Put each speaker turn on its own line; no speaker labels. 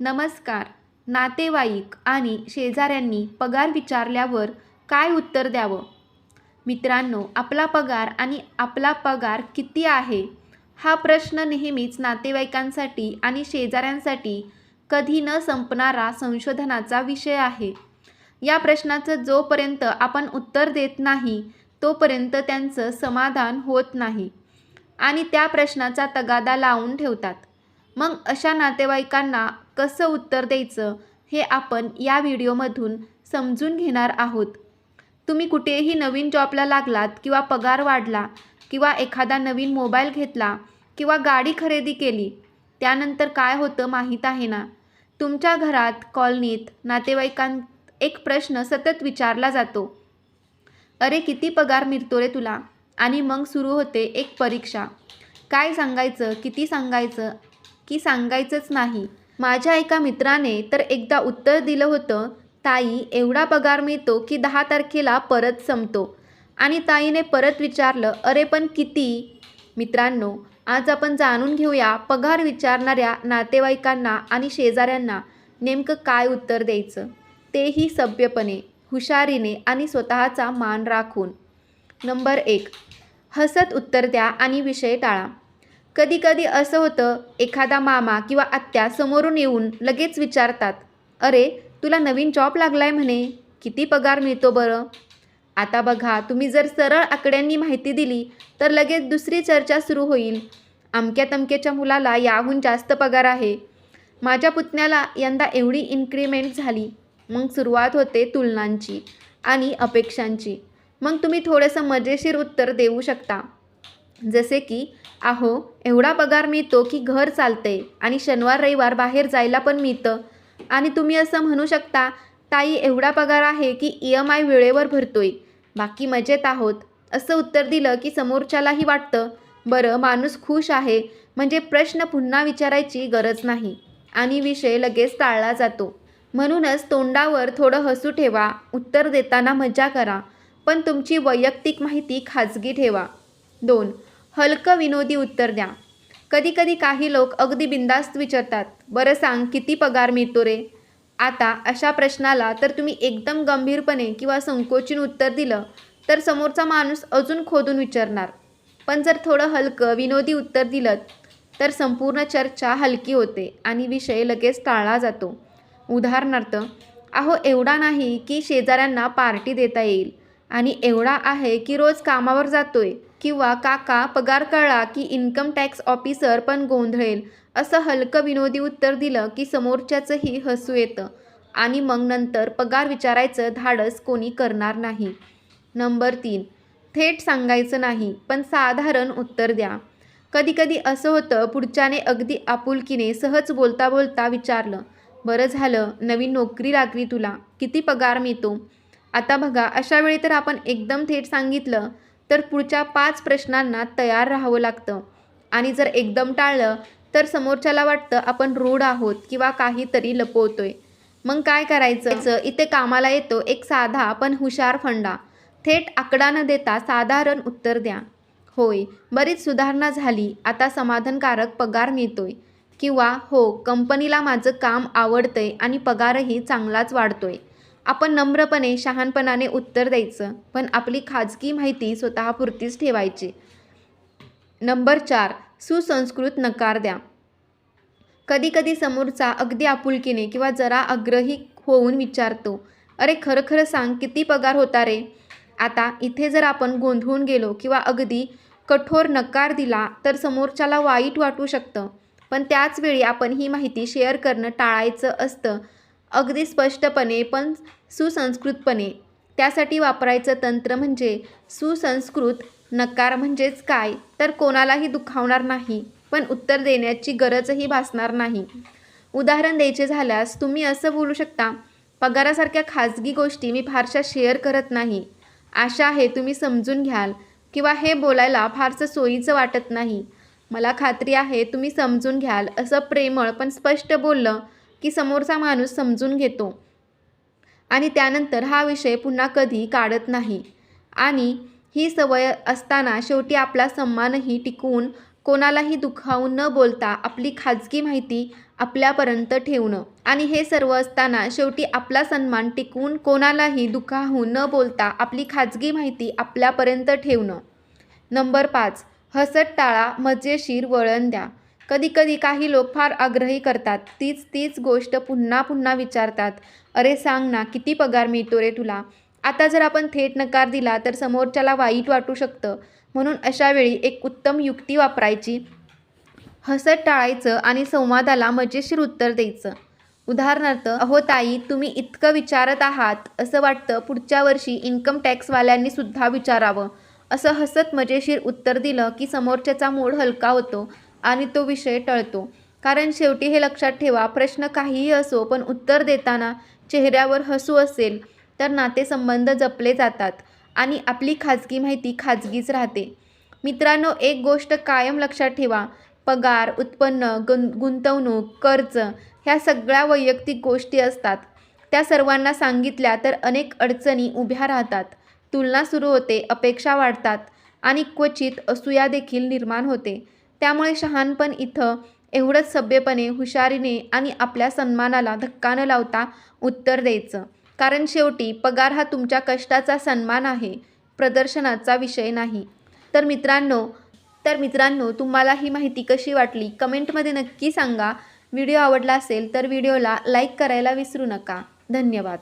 नमस्कार. नातेवाईक आणि शेजाऱ्यांनी पगार विचारल्यावर काय उत्तर द्यावं? मित्रांनो आपला पगार आणि आपला पगार किती आहे? हा प्रश्न नेहमीच नातेवाईकांसाठी आणि शेजाऱ्यांसाठी कधी न संपणारा संशोधनाचा विषय आहे. या प्रश्नाचं जोपर्यंत आपण उत्तर देत नाही तोपर्यंत त्यांचं समाधान होत नाही आणि त्या प्रश्नाचा तगादा लावून ठेवतात. मग अशा नातेवाईकांना कसं उत्तर द्यायचं हे आपण या व्हिडिओमधून समजून घेणार आहोत. तुम्ही कुठेही नवीन जॉबला लागलात किंवा पगार वाढला किंवा एखादा नवीन मोबाईल घेतला किंवा गाडी खरेदी केली त्यानंतर काय होतं माहीत आहे ना? तुमच्या घरात कॉलनीत नातेवाईकांत एक प्रश्न सतत विचारला जातो. अरे किती पगार मिळतो रे तुला? आणि मग सुरू होते एक परीक्षा. काय सांगायचं किती सांगायचं? की सांगायचंच नाही. माझ्या एका मित्राने तर एकदा उत्तर दिलं होतं ताई एवढा पगार मिळतो की दहा तारखेला परत संपतो. आणि ताईने परत विचारलं अरे पण किती? मित्रांनो आज आपण जाणून घेऊया पगार विचारणाऱ्या नातेवाईकांना आणि शेजाऱ्यांना नेमकं काय उत्तर द्यायचं. तेही सभ्यपणे हुशारीने आणि स्वतःचा मान राखून. नंबर एक हसत उत्तर द्या आणि विषय टाळा. कधीकधी असं होतं एखादा मामा किंवा आत्या समोरून येऊन लगेच विचारतात अरे तुला नवीन जॉब लागलाय म्हणे किती पगार मिळतो बरं? आता बघा तुम्ही जर सरळ आकड्यांनी माहिती दिली तर लगेच दुसरी चर्चा सुरू होईल. अमक्या तमक्याच्या मुलाला याहून जास्त पगार आहे. माझ्या पुतण्याला यंदा एवढी इन्क्रीमेंट झाली. मग सुरुवात होते तुलनांची आणि अपेक्षांची. मग तुम्ही थोडंसं मजेशीर उत्तर देऊ शकता. जसे की अहो एवढा पगार मिळतो की घर चालते आणि शनिवार रविवार बाहेर जायला पण मिळतं. आणि तुम्ही असं म्हणू शकता ताई एवढा पगार आहे की ई एम आय वेळेवर भरतोय. बाकी मजेत आहोत. असं उत्तर दिलं की समोरच्यालाही वाटतं बरं माणूस खुश आहे. म्हणजे प्रश्न पुन्हा विचारायची गरज नाही. आणि विषय लगेच टाळला जातो. म्हणूनच तोंडावर थोडं हसू ठेवा उत्तर देताना मजा करा पण तुमची वैयक्तिक माहिती खाजगी ठेवा. दोन हलकं विनोदी उत्तर द्या. कधीकधी काही लोक अगदी बिंदास्त विचारतात बरं सांग किती पगार मिळतो रे? आता अशा प्रश्नाला तर तुम्ही एकदम गंभीरपणे किंवा संकोचीन उत्तर दिलं तर समोरचा माणूस अजून खोदून विचारणार. पण जर थोडं हलकं विनोदी उत्तर दिलं तर संपूर्ण चर्चा हलकी होते आणि विषय लगेच टाळला जातो. उदाहरणार्थ अहो एवढा नाही की शेजाऱ्यांना पार्टी देता येईल. आणि एवढा आहे की रोज कामावर जातोय किंवा काका पगार कळला की इन्कम टॅक्स ऑफिसर पण गोंधळेल असं हलकं विनोदी उत्तर दिलं की समोरच्याचंही हसू येतं. आणि मग नंतर पगार विचारायचं धाडस कोणी करणार नाही. नंबर तीन थेट सांगायचं नाही पण साधारण उत्तर द्या. कधीकधी असं होतं पुढच्याने अगदी आपुलकीने सहज बोलता बोलता विचारलं बरं झालं नवीन नोकरी लागली तुला किती पगार मिळतो? आता बघा अशा वेळी तर आपण एकदम थेट सांगितलं तर पुढच्या पाच प्रश्नांना तयार राहावं लागतं. आणि जर एकदम टाळलं तर समोरच्याला वाटतं आपण रूढ आहोत किंवा काहीतरी लपवतोय. मग काय करायचं? इथे कामाला येतो एक साधा पण हुशार फंडा. थेट आकडा न देता साधारण उत्तर द्या. होय बरीच सुधारणा झाली. आता समाधानकारक पगार मिळतोय. किंवा हो कंपनीला माझं काम आवडतंय आणि पगारही चांगलाच वाढतोय. आपण नम्रपणे शहाणपणाने उत्तर द्यायचं पण आपली खाजगी माहिती स्वतःपुरतीच ठेवायची. नंबर चार सुसंस्कृत नकार द्या. कधीकधी समोरचा अगदी आपुलकीने किंवा जरा आग्रही होऊन विचारतो अरे खरं खरं सांग किती पगार होता रे? आता इथे जर आपण गोंधळून गेलो किंवा अगदी कठोर नकार दिला तर समोरच्याला वाईट वाटू शकतं. पण त्याच वेळी आपण ही माहिती शेअर करणं टाळायचं असतं अगदी स्पष्टपणे पण सुसंस्कृतपणे. त्यासाठी वापरायचं तंत्र म्हणजे सुसंस्कृत नकार म्हणजेच काय? तर कोणालाही दुखावणार नाही पण उत्तर देण्याची गरजही भासणार नाही. उदाहरण द्यायचे झाल्यास तुम्ही असं बोलू शकता पगारासारख्या खाजगी गोष्टी मी फारशा शेअर करत नाही. आशा आहे तुम्ही समजून घ्याल किंवा हे बोलायला फारसं सोयीचं वाटत नाही. मला खात्री आहे तुम्ही समजून घ्याल. असं प्रेमळ पण स्पष्ट बोललं की समोरचा माणूस समजून घेतो. आणि त्यानंतर हा विषय पुन्हा कधी काढत नाही. आणि ही सवय असताना शेवटी आपला सन्मानही टिकवून कोणालाही दुखावून न बोलता आपली खाजगी माहिती आपल्यापर्यंत ठेवणं. आणि हे सर्व असताना शेवटी आपला सन्मान टिकवून कोणालाही दुखावून न बोलता आपली खाजगी माहिती आपल्यापर्यंत ठेवणं. नंबर पाच हसत टाळा मजेशीर वळण द्या. कधीकधी काही लोक फार आग्रही करतात. तीच तीच गोष्ट पुन्हा पुन्हा विचारतात. अरे सांग ना किती पगार मिळतो रे तुला? आता जर आपण थेट नकार दिला तर समोरच्याला वाईट वाटू शकतं. म्हणून अशावेळी एक उत्तम युक्ती वापरायची. हसत टाळायचं आणि संवादाला मजेशीर उत्तर द्यायचं. उदाहरणार्थ अहो ताई तुम्ही इतकं विचारत आहात असं वाटतं पुढच्या वर्षी इन्कम टॅक्सवाल्यांनी सुद्धा विचारावं. असं हसत मजेशीर उत्तर दिलं की समोरच्याचा मूड हलका होतो. आणि तो विषय टळतो. कारण शेवटी हे लक्षात ठेवा प्रश्न काहीही असो पण उत्तर देताना चेहऱ्यावर हसू असेल तर नातेसंबंध जपले जातात आणि आपली खाजगी माहिती खाजगीच राहते. मित्रांनो एक गोष्ट कायम लक्षात ठेवा. पगार उत्पन्न गुं गुंतवणूक कर्ज ह्या सगळ्या वैयक्तिक गोष्टी असतात. त्या सर्वांना सांगितल्या तर अनेक अडचणी उभ्या राहतात. तुलना सुरू होते अपेक्षा वाढतात आणि क्वचित असूया देखील निर्माण होते. त्यामुळे शहाणपण इथं एवढंच सभ्यपणे हुशारीने आणि आपल्या सन्मानाला धक्का न लावता उत्तर द्यायचं. कारण शेवटी पगार हा तुमच्या कष्टाचा सन्मान आहे प्रदर्शनाचा विषय नाही. तर मित्रांनो तर मित्रांनो तुम्हाला ही माहिती कशी वाटली? कमेंटमध्ये नक्की सांगा. व्हिडिओ आवडला असेल तर व्हिडिओला लाईक करायला विसरू नका. धन्यवाद.